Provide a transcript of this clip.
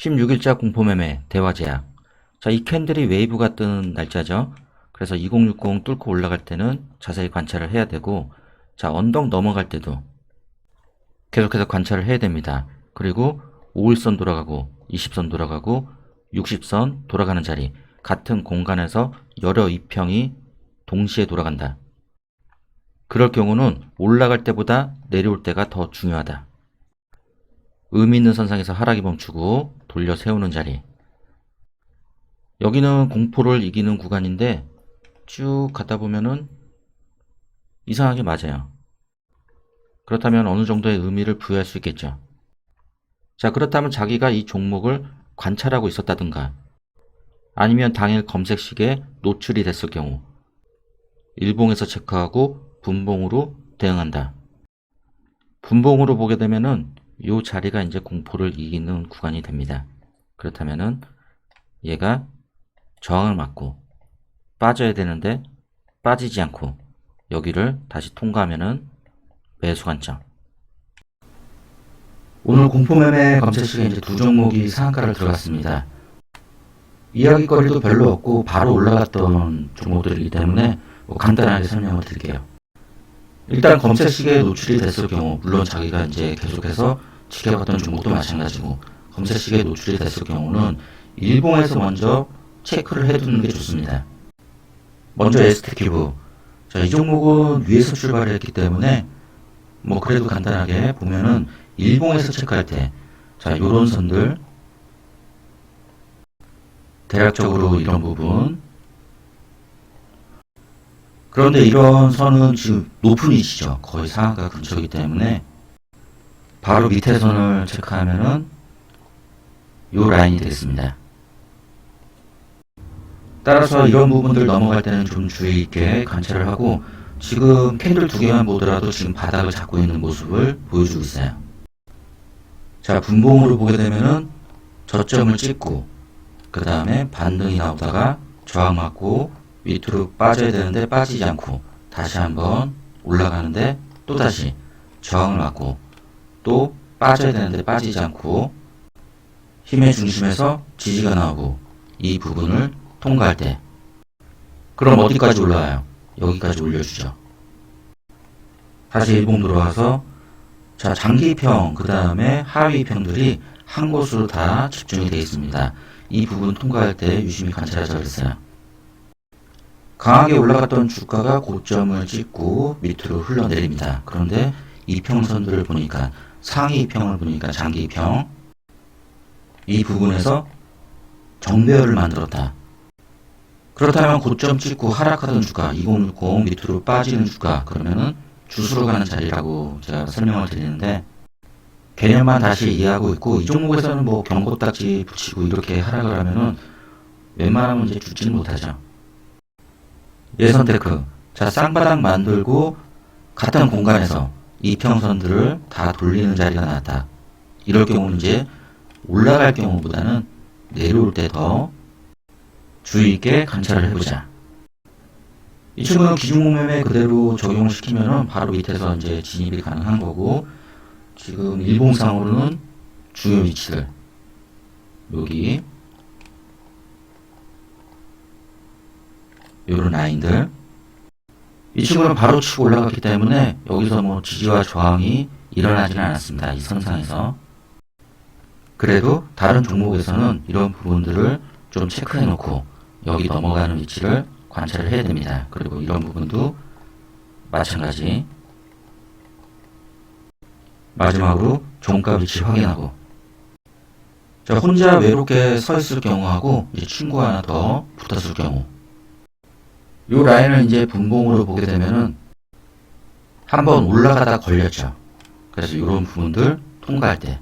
16일자 공포매매 대화 제약. 자, 이 캔들이 웨이브가 뜨는 날짜죠. 그래서 2060 뚫고 올라갈 때는 자세히 관찰을 해야 되고, 자, 언덕 넘어갈 때도 계속해서 관찰을 해야 됩니다. 그리고 5일선 돌아가고, 20선 돌아가고, 60선 돌아가는 자리, 같은 공간에서 여러 이평이 동시에 돌아간다. 그럴 경우는 올라갈 때보다 내려올 때가 더 중요하다. 의미 있는 선상에서 하락이 멈추고 돌려 세우는 자리. 여기는 공포를 이기는 구간인데 쭉 가다 보면은 이상하게 맞아요. 그렇다면 어느 정도의 의미를 부여할 수 있겠죠. 자, 그렇다면 자기가 이 종목을 관찰하고 있었다든가 아니면 당일 검색식에 노출이 됐을 경우 일봉에서 체크하고 분봉으로 대응한다. 분봉으로 보게 되면은 이 자리가 이제 공포를 이기는 구간이 됩니다. 그렇다면은 얘가 저항을 맞고 빠져야 되는데 빠지지 않고 여기를 다시 통과하면은 매수 관점. 오늘 공포매매 검색식에 이제 두 종목이 상한가를 들어갔습니다. 이야기거리도 별로 없고 바로 올라갔던 종목들이기 때문에 뭐 간단하게 설명을 드릴게요. 일단 검색식에 노출이 됐을 경우, 물론 자기가 이제 계속해서 지켜봤던 종목도 마찬가지고, 검색식에 노출이 됐을 경우는 일봉에서 먼저 체크를 해두는 게 좋습니다. 먼저 ST큐브. 자, 이 종목은 위에서 출발했기 때문에, 뭐, 그래도 간단하게 보면은, 일봉에서 체크할 때, 자, 요런 선들, 대략적으로 이런 부분, 그런데 이런 선은 지금 높은 위치죠. 거의 상하가 근처이기 때문에 바로 밑에 선을 체크하면은 요 라인이 되겠습니다. 따라서 이런 부분들 넘어갈 때는 좀 주의 있게 관찰을 하고 지금 캔들 두 개만 보더라도 지금 바닥을 잡고 있는 모습을 보여주고 있어요. 자, 분봉으로 보게 되면은 저점을 찍고 그 다음에 반등이 나오다가 저항 맞고 밑으로 빠져야 되는데 빠지지 않고 다시 한번 올라가는데 또 다시 저항을 맞고 또 빠져야 되는데 빠지지 않고 힘의 중심에서 지지가 나오고 이 부분을 통과할 때 그럼 어디까지 올라와요? 여기까지 올려주죠. 다시 일봉 들어와서 자 장기평 그 다음에 하위평들이 한 곳으로 다 집중이 되어 있습니다. 이 부분 통과할 때 유심히 관찰하자 그랬어요. 강하게 올라갔던 주가가 고점을 찍고 밑으로 흘러내립니다. 그런데 이평선들을 보니까 상위 평을 보니까 장기 평, 이 부분에서 정배열을 만들었다. 그렇다면 고점 찍고 하락하던 주가 2060 밑으로 빠지는 주가 그러면은 주수로 가는 자리라고 제가 설명을 드리는데 개념만 다시 이해하고 있고 이 종목에서는 뭐 경고딱지 붙이고 이렇게 하락을 하면은 웬만하면 이제 죽지는 못하죠. 예선 테크. 자, 쌍바닥 만들고 같은 공간에서 이평선들을 다 돌리는 자리가 나왔다. 이럴 경우는 이제 올라갈 경우보다는 내려올 때 더 주의 있게 관찰을 해보자. 이 친구는 기준목매매 그대로 적용을 시키면은 바로 밑에서 이제 진입이 가능한 거고, 지금 일봉상으로는 주요 위치들. 여기, 요런 라인들. 이 친구는 바로 치고 올라갔기 때문에 여기서 뭐 지지와 저항이 일어나지는 않았습니다. 이 선상에서. 그래도 다른 종목에서는 이런 부분들을 좀 체크해 놓고 여기 넘어가는 위치를 관찰을 해야 됩니다. 그리고 이런 부분도 마찬가지. 마지막으로 종가 위치 확인하고. 자, 혼자 외롭게 서 있을 경우하고 이제 친구 하나 더 붙었을 경우. 요 라인을 이제 분봉으로 보게 되면은 한번 올라가다 걸렸죠. 그래서 이런 부분들 통과할 때